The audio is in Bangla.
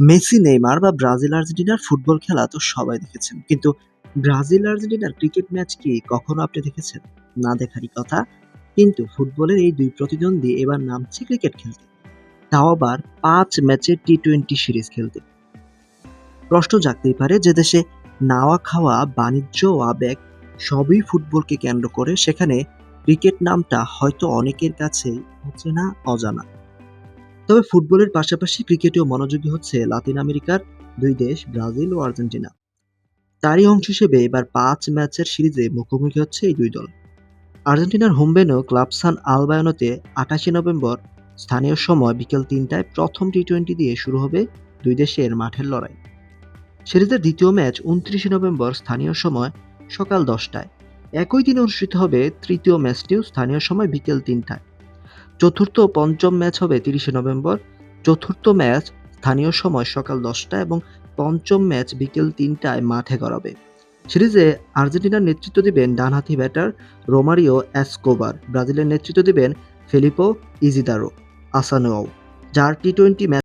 মেসি, নেইমার বা ব্রাজিল আর্জেন্টিনার ফুটবল খেলা তো সবাই দেখেছেন। কিন্তু ব্রাজিল আর্জেন্টিনার ক্রিকেট ম্যাচ কি কখনো আপনি দেখেছেন? না দেখারই কথা। কিন্তু ফুটবলের এই দুই প্রতিদ্বন্দ্বী এবার নামছে ক্রিকেট খেলতে। তাও আবার পাঁচ ম্যাচের টি-টোয়েন্টি সিরিজ খেলতে। প্রশ্ন জাগতেই পারে যে দেশে নাওয়া খাওয়া, বাণিজ্য ও আবেগ সবই ফুটবলকে কেন্দ্র করে সেখানে ক্রিকেট নামটা হয়তো অনেকের কাছেই অচেনা, অজানা। তবে ফুটবলের পাশাপাশি ক্রিকেটেও মনোযোগী হচ্ছে লাতিন আমেরিকার দুই দেশ, ব্রাজিল ও আর্জেন্টিনা। তারই অংশ হিসেবে এবার পাঁচ ম্যাচের সিরিজে মুখোমুখি হচ্ছে এই দুই দল। আর্জেন্টিনার হোম ভেন্যু ক্লাব সান আলবায়নোতে ২৮শে নভেম্বর স্থানীয় সময় বিকেল তিনটায় প্রথম টি-টোয়েন্টি দিয়ে শুরু হবে দুই দেশের মাঠের লড়াই। সিরিজের দ্বিতীয় ম্যাচ ২৯শে নভেম্বর স্থানীয় সময় সকাল ১০টায়। একই দিনে অনুষ্ঠিত হবে তৃতীয় ম্যাচটিও স্থানীয় সময় বিকেল ৩টায়। চতুর্থ ও পঞ্চম ম্যাচ হবে ৩০শে নভেম্বর। চতুর্থ ম্যাচ স্থানীয় সময় সকাল ১০টায় এবং পঞ্চম ম্যাচ বিকেল তিনটায় মাঠে গড়াবে। সিরিজে আর্জেন্টিনার নেতৃত্ব দিবেন ডানহাতি ব্যাটার রোমারিও অ্যাসকোবার ব্রাজিলের নেতৃত্ব দিবেন ফেলিপো ইজিদারো আসানোয়াও, যার টি-টোয়েন্টি ম্যাচ